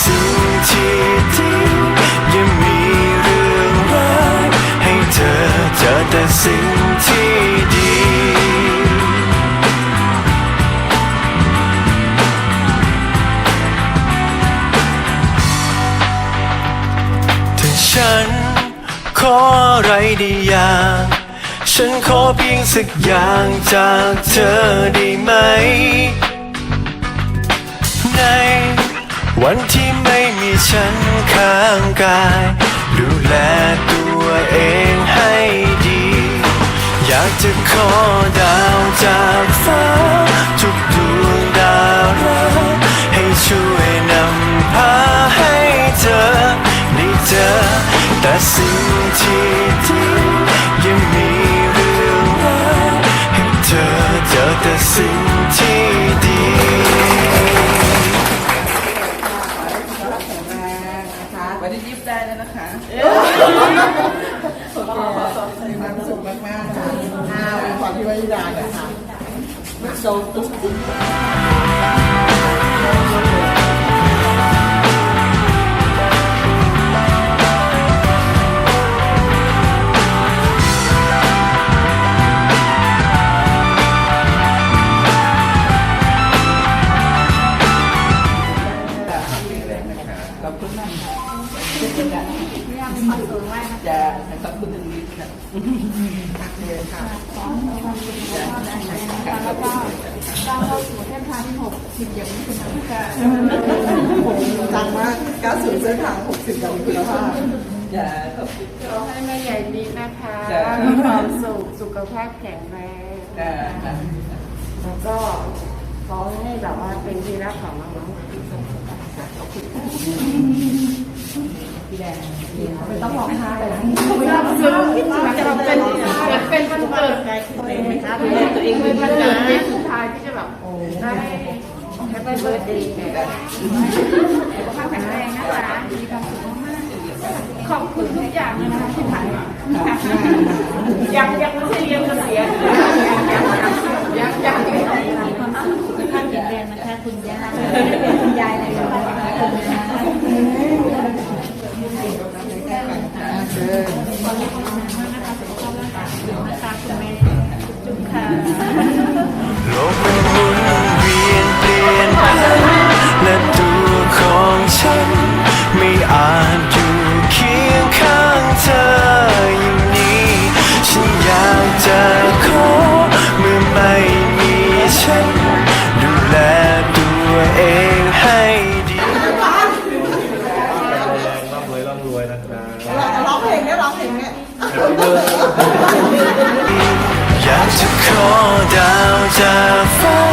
สิ่งที่ดียังมีเรื่องร้ายให้เธอเจอแต่สิ่งที่ดีถ้าฉันขออะไรได้อย่าง ฉันขอเพียงสักอย่างจากเธอได้ไหมางกาย ดูแลตัวเองให้ดี อยากจะขอดาวจากฟ้า ทุกดวงดาวรักให้ช่วยนำพาให้เธอได้เจอแต่สิ่งที่ดี วันนี้ยิบได้แล้วนะคะมีความสุขมากๆค่ะอ้าวขอพี่วชิดาหน่อยค่ะโซ ขอบคุณมากจะขอบคุณทางนี้ค่ะดังมากก้าวสู่เส้นทาง60กับคุณภาพจะขอบคุณขอให้แม่ใหญ่ดีนะคะมีความสุขสุขภาพแข็งแรงค่ะแล้วก็ขอให้แบบว่าเป็นที่รักของน้องๆ ที่สุดขอบคุณค่ะพี่แดงไม่ต้องร้งไห้เลยนะซึ้งจะเป็นเป็นวันเกิดตัวเองไหมคะตัวเองเป็นวันเกิดที่สุดท้ายที่จะแบบได้แฮปปี้เบิร์ดเดย์สุขภาพแข็งแรงนะคะมีความสุขมากขอบคุณทุกอย่างนะคะที่ผ่านมายังยังไม่ใช่เรียนเกษียณยังยังยังยัง สุขภาพแข็งแรงนะคะคุณย่าคุณยายอะไรก็ได้นะคะคุณย่า เอยากจะขอดาวจากฟ้า